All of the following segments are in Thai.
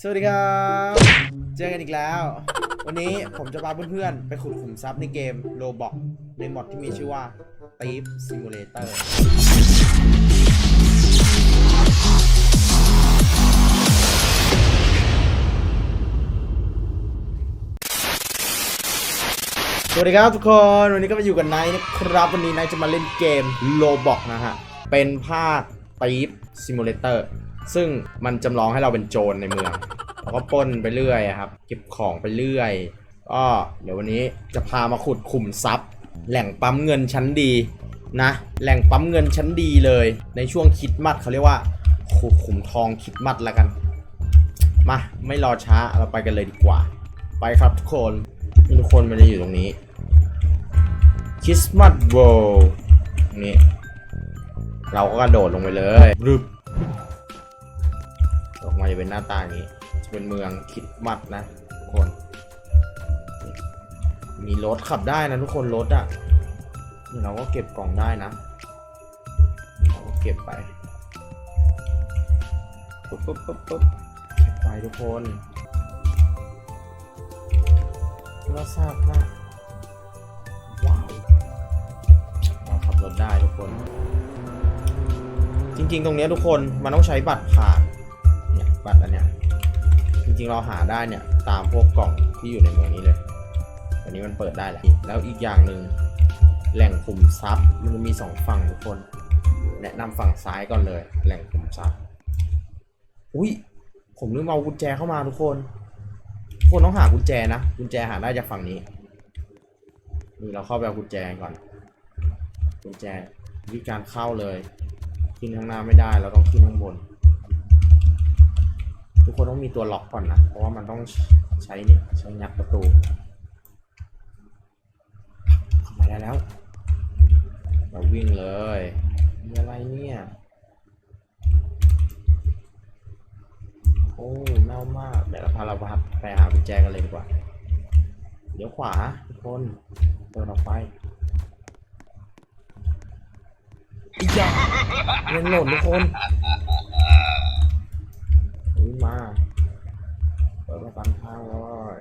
สวัสดีครับ เจอกันอีกแล้ว วันนี้ผมจะพาเพื่อนๆ ไปขุดขุมทรัพย์ในเกม Roblox ในมอดที่มีชื่อว่า t i e f Simulator สวัสดีครับทุกคน วันนี้ก็มาอยู่กับไนท์นะครับ วันนี้ไนท์จะมาเล่นเกม Roblox นะฮะ เป็นภาค t i e f Simulator ซึ่งมันจำลองให้เราเป็นโจรในเมืองเราก็ปล้นไปเรื่อยครับ เก็บของไปเรื่อยก็เดี๋ยววันนี้จะพามาขุดขุมทรัพย์ แหล่งปั๊มเงินชั้นดีนะ แหล่งปั๊มเงินชั้นดีเลย ในช่วงคริดมัดเขาเรียกว่าขุดขุมทองคริดมัดละกัน มาไม่รอช้าเราไปกันเลยดีกว่า ไปครับทุกคนทุกคนมันจะอยู่ตรงนี้คริสต์มาสโวนี่เราก็กระโดดลงไปเลยรึบ มาจะเป็นหน้าตาอย่างนี้ จะเป็นเมืองคิดมัดนะทุกคน มีรถขับได้นะทุกคนรถอะ่ะ เราก็เก็บกล่องได้นะ เราก็เก็บไปปุ๊บปุ๊บปุ๊บปุ๊บเก็บไปทุกคนเราทราบนะว้าวเราขับรถได้ทุกคน จริง ๆ ตรงนี้ทุกคนมันต้องใช้บัตรผ่าน บัตรอันเนี้ยจริงๆเราหาได้เนี่ยตามพวกกล่องที่อยู่ในเมืองนี้เลยอันนี้มันเปิดได้แหละแล้วอีกอย่างหนึ่งแหล่งขุมทรัพย์มันมีสองฝั่งทุกคน แนะนำฝั่งซ้ายก่อนเลย แหล่งขุมทรัพย์อุ้ยผมลืมเอากุญแจเข้ามาทุกคนทุกคนต้องหากุญแจนะกุญแจหาได้จากฝั่งนี้นี่เราเข้าไปเอากุญแจก่อนกุญแจวิธีการเข้าเลย ขึ้นข้างหน้าไม่ได้เราต้องขึ้นข้างบน ทุกคนต้องมีตัวล็อกก่อนนะ เพราะว่ามันต้องใช้เนี่ยใช้งัดประตูเข้ามาได้แล้ว เราวิ่งเลย มีอะไรเนี่ย โอ้เน่ามาก เดี๋ยวเราพาเราพัดไปหากุญแจกันเลยดีกว่า เดี๋ยวขวาทุกคนเดินออกไปอีกอย่างเล่นหล่นทุกคนวิ่งมา เปิดมาตามทางเลย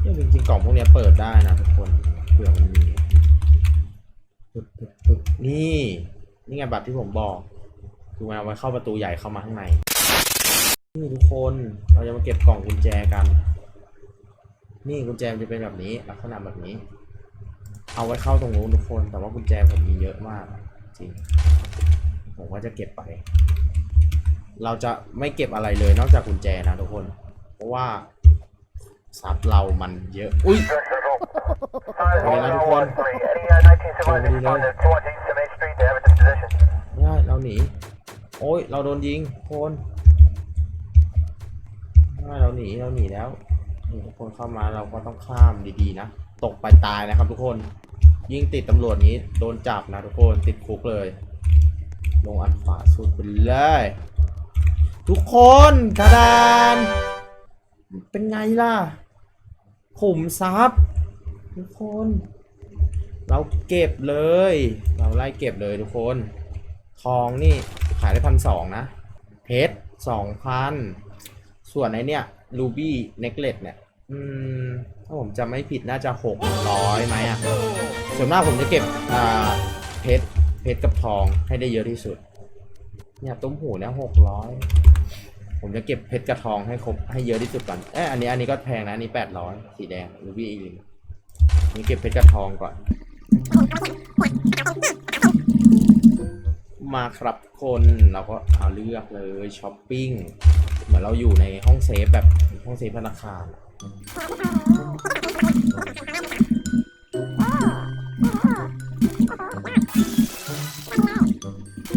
เนี่ยจริงๆกล่องพวกเนี้ยเปิดได้นะทุกคนเผื่อมันมีปึ๊บปึ๊บปึ๊บ นี่ นี่ไงบัตรที่ผมบอก คือมันเอาไว้เข้าประตูใหญ่เข้ามาข้างใน นี่ทุกคน เราจะมาเก็บกล่องกุญแจกัน นี่กุญแจมันจะเป็นแบบนี้ลักษณะแบบนี้ เอาไว้เข้าตรงนู้นทุกคน แต่ว่ากุญแจผมมีเยอะมาก จริง ผมก็จะเก็บไป เราจะไม่เก็บอะไรเลยนอกจากกุญแจนะทุกคน เพราะว่าทรัพย์เรามันเยอะ อุ้ย Sorry, Hey, everyone. 113. Any uh, 1971 respond to 218 ไม่ได้เราหนี โอ้ย เราโดนยิงทุกคนไม่ได้เราหนี เราหนีแล้วนี่ทุกคนเข้ามาเราก็ต้องข้ามดีๆนะ ตกไปตายนะครับทุกคน ยิ่งติดตำรวจนี้โดนจับนะทุกคน ติดคุกเลย ลงอันขวาสุดไปเลย ทุกคนกระดาน เป็นไงล่ะขุมทรัพย์ทุกคน เราเก็บเลย เราไล่เก็บเลยทุกคน ทองนี่ขายได้พันสองนะ เพชรสองพัน ส่วนไอเนี้ยรูบี้เน็กเลสเนี่ย อืม ถ้าผมจำไม่ผิดน่าจะหกร้อยไหมอะส่วนมากผมจะเก็บ อ่า เพชร เพชรกับทองให้ได้เยอะที่สุด เนี่ยตุ้มหูเนี่ยหกร้อย ผมจะเก็บเพชรกับทองให้ครบให้เยอะที่สุดก่อน เอ้ยอันนี้อันนี้ก็แพงนะ อันนี้แปดร้อยสีแดงรูบี้อีลินนี่เก็บเพชรกับทองก่อน มาครับคนเราก็เอาเลือกเลยช้อปปิ้งเหมือนเราอยู่ในห้องเซฟแบบห้องเซฟธนาคาร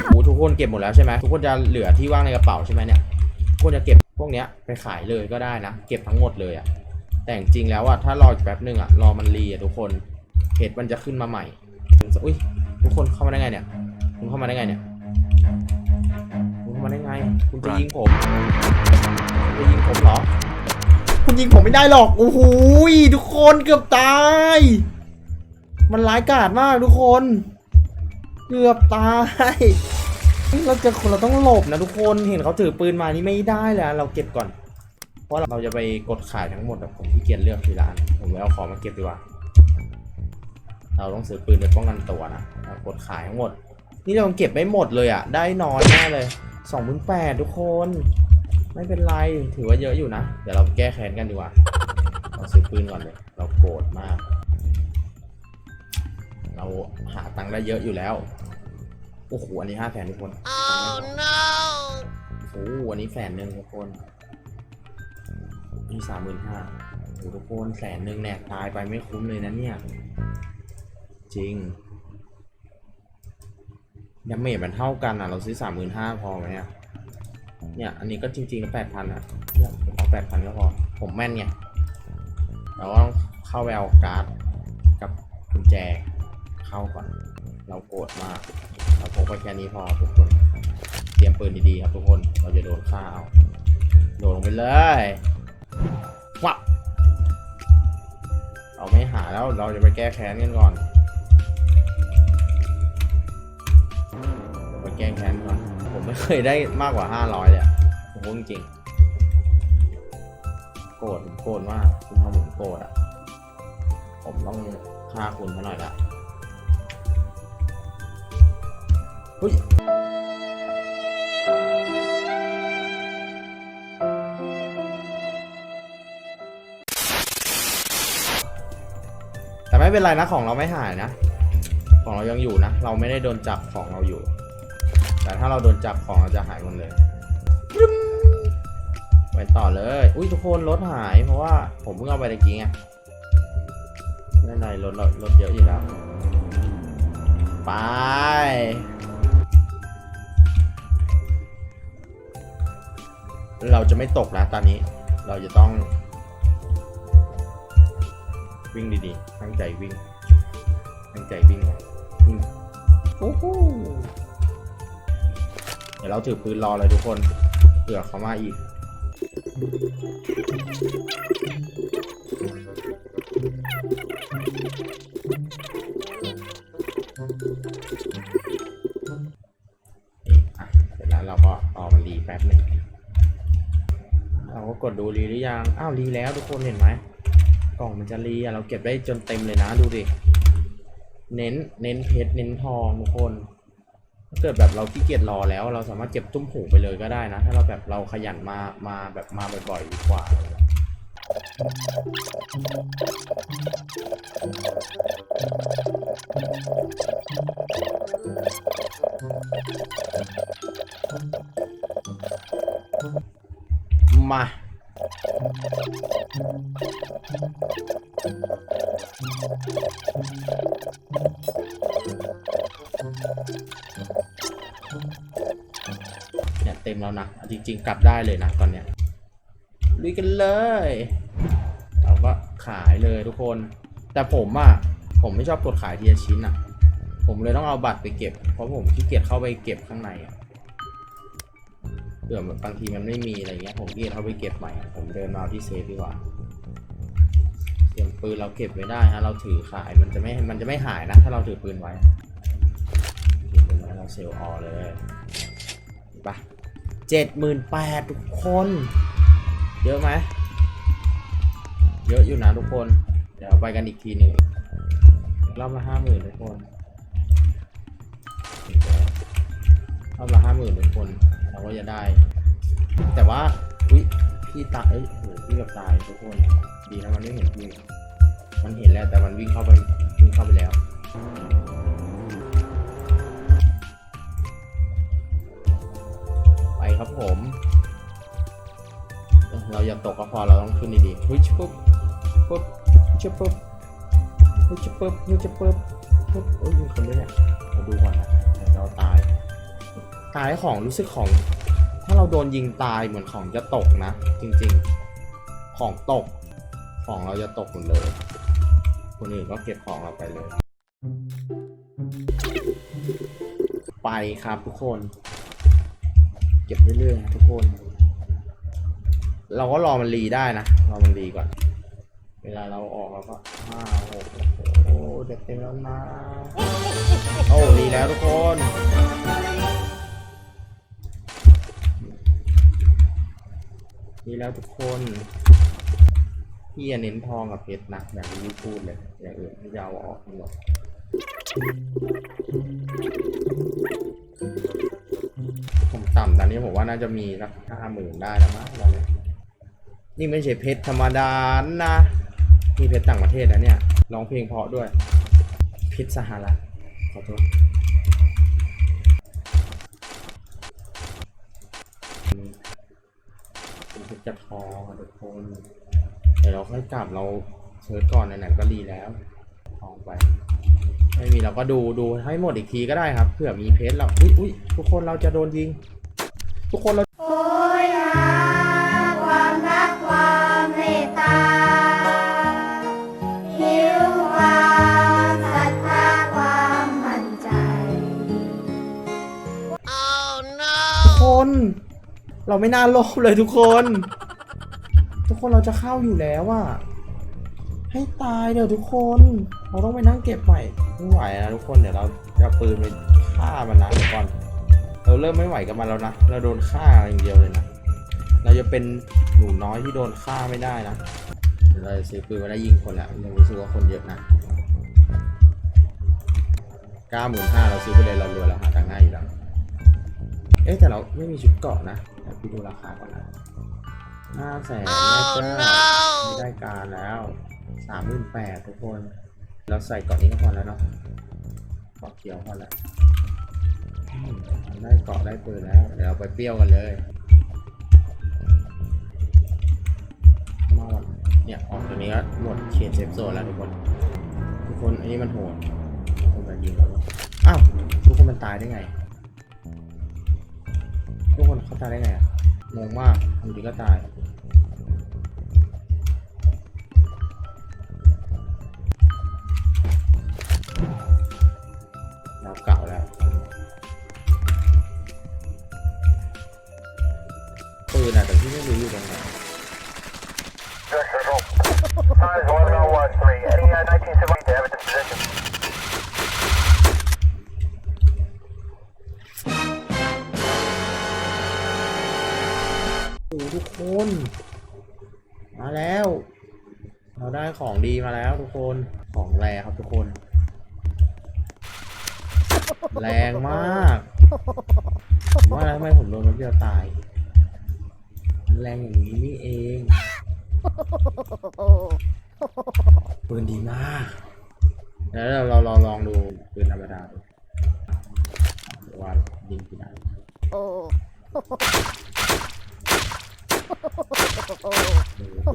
โอ้ทุกคนเก็บหมดแล้วใช่ไหมทุกคนจะเหลือที่ว่างในกระเป๋าใช่ไหมเนี่ยทุกคนจะเก็บพวกเนี้ยไปขายเลยก็ได้นะ เก็บทั้งหมดเลยอะแต่จริงแล้วอะถ้ารออีกแป๊บนึงอะรอมันรีอะทุกคนเพจมันจะขึ้นมาใหม่อุ้ยทุกคนเข้ามาได้ไงเนี่ย คุณเข้ามาได้ไงเนี่ย คุณเข้ามาได้ไง คุณจะยิงผมคุณจะยิงผมเหรอ คุณยิงผมไม่ได้หรอก โอ้โหทุกคนเกือบตาย มันร้ายกาจมากทุกคน เกือบตายเราจะเราต้องหลบนะทุกคน เห็นเขาถือปืนมานี่ไม่ได้เลยเราเก็บก่อน เพราะเราจะไปกดขายทั้งหมดอะผมขี้เกียจเลือกทีละอันผมไปเอาของมาเก็บดีกว่า เราต้องซื้อปืนไปป้องกันตัวนะเรากดขายทั้งหมด นี่เราเก็บไม่หมดเลยอะได้น้อยแน่เลยสองพันแปดทุกคน ไม่เป็นไร ถือว่าเยอะอยู่นะ เดี๋ยวเราแก้แค้นกันดีกว่า เราซื้อปืนก่อนเลย เราโกรธมาก เราหาตังค์ได้เยอะอยู่แล้ว โอ้โห อันนี้ห้าแสนทุกคน Oh no! โอ้โห อันนี้แสนหนึ่งทุกคน นี่สามหมื่นห้าโอ้โหทุกคนแสนหนึ่งแน่ตายไปไม่คุ้มเลยนะเนี่ย จริง ดาเมจมันเท่ากันอะ เราซื้อสามหมื่นห้าพอไหมอะเนี่ย อันนี้ก็จริงๆแล้วแปดพันอะเนี่ยผมเอาแปดพันก็พอ ผมแม่นไงเราก็ต้องเข้าไปเอาการ์ดกับกุญแจเข้าก่อน เราโกรธมาก เราพกไปแค่นี้พอทุกคน เตรียมปืนดีๆครับทุกคน เราจะโดนฆ่าเอา โดดลงไปเลยวับเราไม่หาแล้ว เราจะไปแก้แค้นกันก่อน แก้แค้นก่อนผมไม่เคยได้มากกว่า 500 เลยอะผมพูดจริงๆโกรธผมโกรธมากคุณทำผมโกรธอะ ผมต้องฆ่าคุณซะหน่อยละเฮ้ยแต่ไม่เป็นไรนะของเราไม่หายนะ ของเรายังอยู่นะ เราไม่ได้โดนจับของเราอยู่ แต่ถ้าเราโดนจับของเราจะหายหมดเลยไปต่อเลย อุ้ยทุกคนรถหายเพราะว่าผมเพิ่งเอาไปตะกี้ไงไม่เป็นไรรถรถรถเยอะอยู่แล้ว ไป เราจะไม่ตกนะตอนนี้ เราจะต้อง วิ่งดีๆ ตั้งใจวิ่ง ตั้งใจวิ่งวิ่งโอ้โห ดี๋ยวเราถือปืนรอเลยทุกคนเผื่อเขามาอีก เสร็จแล้วเราก็รอมันรีแป๊บหนึ่งเราก็กดดูรีหรือยัง อ้าวรีแล้วทุกคนเห็นไหมกล่องมันจะรีอะเราเก็บได้จนเต็มเลยนะดูดิ เน้น เน้นเพชร เน้นทองทุกคน ถ้าเกิดแบบเราขี้เกียจรอแล้ว เราสามารถเก็บตุ้มหูไปเลยก็ได้นะ ถ้าเราแบบเราขยันมามาแบบมาบ่อยๆดีกว่ามา จริง ๆ กลับได้เลยนะตอนเนี้ยลุยกันเลย เราก็ขายเลยทุกคน แต่ผมอะ่ะผมไม่ชอบกดขายทีละชิ้นอะ่ะผมเลยต้องเอาบัตรไปเก็บ เพราะผมขี้เกียจเข้าไปเก็บข้างในอะเผื่อบางทีมันไม่มีอะไรเงี้ยผมขี้เกียจเข้าไปเก็บใหม่ ผมเดินมาเอาที่เซฟดีกว่าเสียงปืนเราเก็บไว้ได้ฮะเราถือขายมันจะไม่ มันจะไม่หายนะ ถ้าเราถือปืนไว้ถือปืนไว้เราเซลล์ออเลยไป เจ็ดหมื่นแปดทุกคน เยอะไหมเยอะอยู่นะทุกคน เดี๋ยวไปกันอีกทีหนึ่งรอบละห้าหมื่นทุกคนรอบละห้าหมื่นทุกคน เราก็จะได้ แต่ว่า อุ้ยพี่ตายเอ้ยโหพี่แบบตายทุกคน ดีนะมันไม่เห็นพี่มันเห็นแล้วแต่มันวิ่งเข้าไปวิ่งเข้าไปแล้ว ผมเอ้ยเราอย่าตกก็พอเราต้องขึ้นดีๆฮึชปุ๊บปุ๊บฮึชปุ๊บฮึชปุ๊บฮึชปุ๊บปุ๊บโอ้ยมีคนด้วยเนี่ยเราดูก่อนนะเดี๋ยวเราตาย ตายของรู้สึกของ ถ้าเราโดนยิงตายเหมือนของจะตกนะ จริงๆ ของตก ของเราจะตกหมดเลย คนอื่นก็เก็บของเราไปเลย ไปครับทุกคน เก็บเรื่อยๆนะทุกคน เราก็รอมันรีได้นะ รอมันรีก่อน เวลาเราออกเราก็ห้าหกโอ้เด็กเต็มแล้วนะโอ้รีแล้วทุกคนรีแล้วทุกคนพี่เน้นทองกับเพชรนะแบบที่พูดเลยอย่างอื่นที่ยาวอออกหมด ผมต่ำตอนนี้ผมว่าน่าจะมีสักห้าหมื่นได้แล้วมั้งตอนนี้นี่ไม่ใช่เพชรธรรมดานะนี่เพชรต่างประเทศนะเนี่ยร้องเพลงเพราะด้วย เพชรสหรัฐขอโทษอืมเป็นเพชรกระทองทุกคนเดี๋ยวเราค่อยกลับเราเซิร์ชก่อนไหนๆก็รีแล้วทองไป ไม่มีเราก็ดูดูให้หมดอีกทีก็ได้ครับเผื่อมีเพจเราอุ้ยอุ้ยทุกคนเราจะโดนยิง ทุกคนเราโอยหาความรักความเมตตาหิวความศรัทธาความมั่นใจทุกคน เราไม่น่าโลภเลยทุกคน ทุกคนเราจะเข้าอยู่แล้วอะ ให้ตายเดี๋ยวทุกคน เราต้องไปนั่งเก็บใหม่ไม่ไหวนะทุกคนเดี๋ยวเราจะเอาปืนไปฆ่ามันนะเดี๋ยวก่อน เราเริ่มไม่ไหวกับมันแล้วนะ เราโดนฆ่าอย่างเดียวเลยนะ เราจะเป็นหนูน้อยที่โดนฆ่าไม่ได้นะเดี๋ยวเราจะซื้อปืนมาได้ยิงคนแล้วยังรู้สึกว่าคนเยอะนะเก้าหมื่นห้าเราซื้อไปเลยเรารวยแล้วหาตังค์ง่ายอยู่แล้ว เอ๊ะแต่เราไม่มีชุดเกราะนะเดี๋ยวพี่ดูราคาก่อนนะห้าแสนแม่เจ้าไม่ได้การแล้ว สามหมื่นแปดทุกคน เราใส่เกาะนี้ก็พอแล้วเนาะเกาะเขียวพอแล้วได้เกาะได้ปืนแล้ว เดี๋ยวไปเปรี้ยวกันเลยมอดเนี่ยออกตรงนี้ก็หมดเขตเซฟโซนแล้วทุกคน ทุกคนอันนี้มันโหดคนมายิงเราอ้าวทุกคนมันตายได้ไง ทุกคนเขาตายได้ไงอะงงมากอยู่ดีก็ตาย คน มาแล้ว เราได้ของดีมาแล้วทุกคน ของแรงครับทุกคน แรงมากผมว่าแล้วทำไมผมโดนมันเดียวตาย แรงอย่างนี้นี่เอง ปืนดีมาก แล้วเราเราเราลองดูปืนธรรมดาดูว่ายิงกี่นัดโอ้โห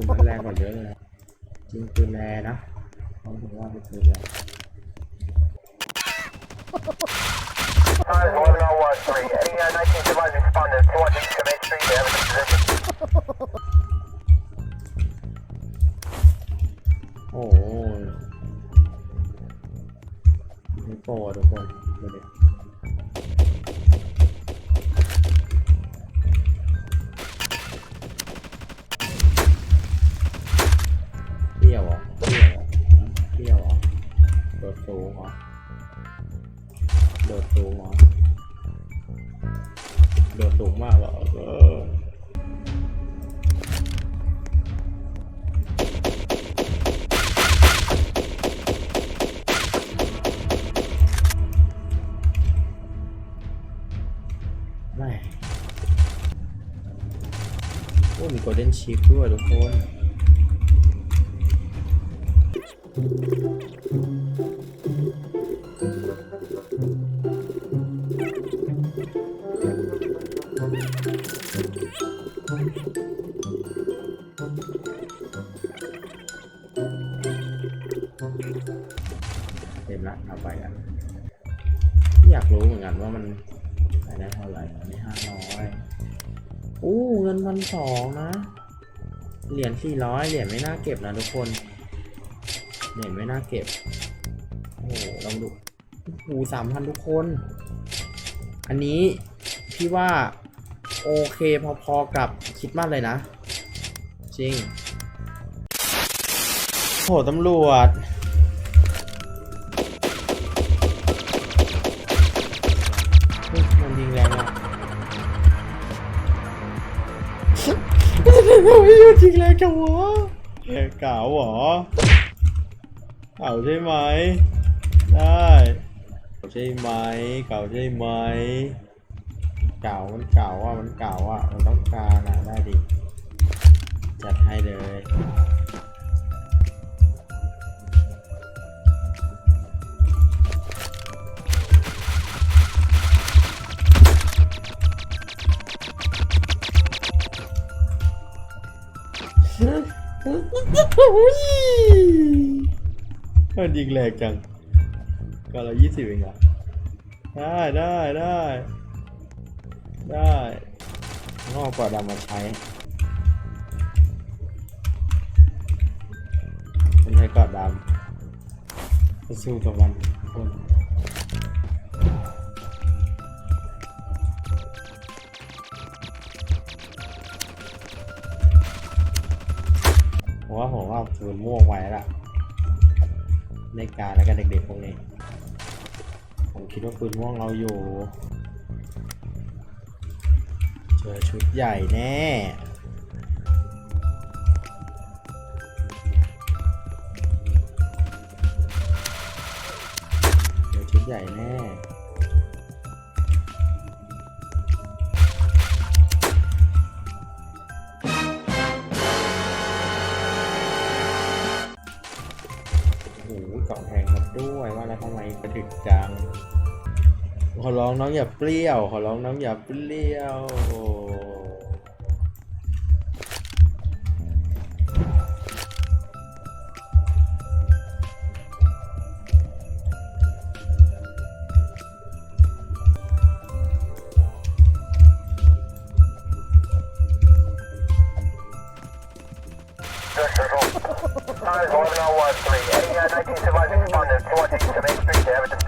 ปืนมันแรงกว่าเยอะเลยจริงปืนแรงนะเขาถือว่าเป็นปืนแรงโอ้โหไม่โปรอะทุกคนดูดิ โกลเด้นชีฟด้วยทุกคน เหรียญสี่ร้อยเหรียญไม่น่าเก็บนะทุกคน เหรียญไม่น่าเก็บ โอ้โหลองดูโอ้โหสามพันทุกคน อันนี้พี่ว่าโอเคพอๆกับคิดมากเลยนะ จริง โหตำรวจมันยิงแรงอะ ไม่หยุดจริงเลยจ้าวะเอ้ยเก่าเหรอเก่าใช่ไหม ได้เก่าใช่ไหม เก่าใช่ไหม เก่ามันเก่าอะ มันเก่าอะ มันต้องการอะ ได้ดิ จัดให้เลย มันยิงแรงจังก็ละยี่สิบเองอะได้ได้ได้ได้งอกกว่าดำมาใช้มันใช้กอดดำจะสู้กับมันคนผมว่าผมว่าปืนม่วงไว้ละ ในการแล้วก็เด็กๆพวกนี้ ผมคิดว่าปืนม่วงเราอยู่ เจอชุดใหญ่แน่เจอชุดใหญ่แน่ กาะแพงมาด้วยว่าแล้วทำไมกระดึกจัง ขอร้องน้องอย่าเปรี้ยว ขอร้องน้องอย่าเปรี้ยว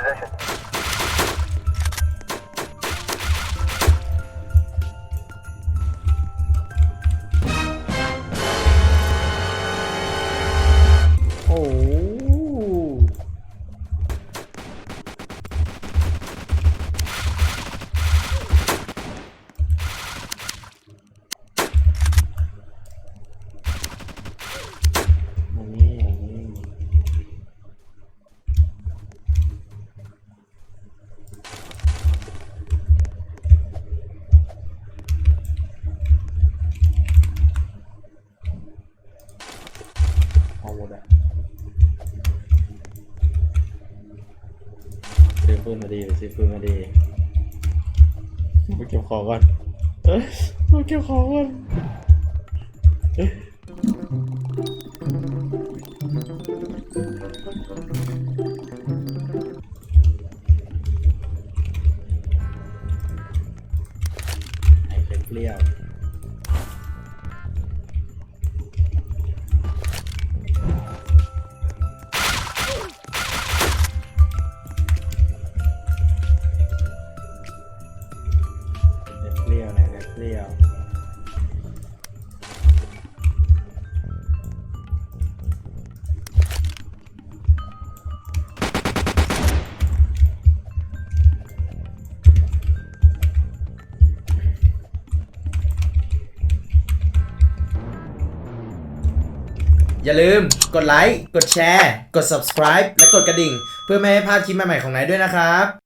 โปืนมาดีหรือซื้อปืนมาดีไปเก็บของก่อนเอ้ยไปเก็บของก่อน อย่าลืมกดไลค์ กดแชร์ กด subscribe และกดกระดิ่ง เพื่อไม่ให้พลาดคลิปใหม่ๆของนายด้วยนะครับ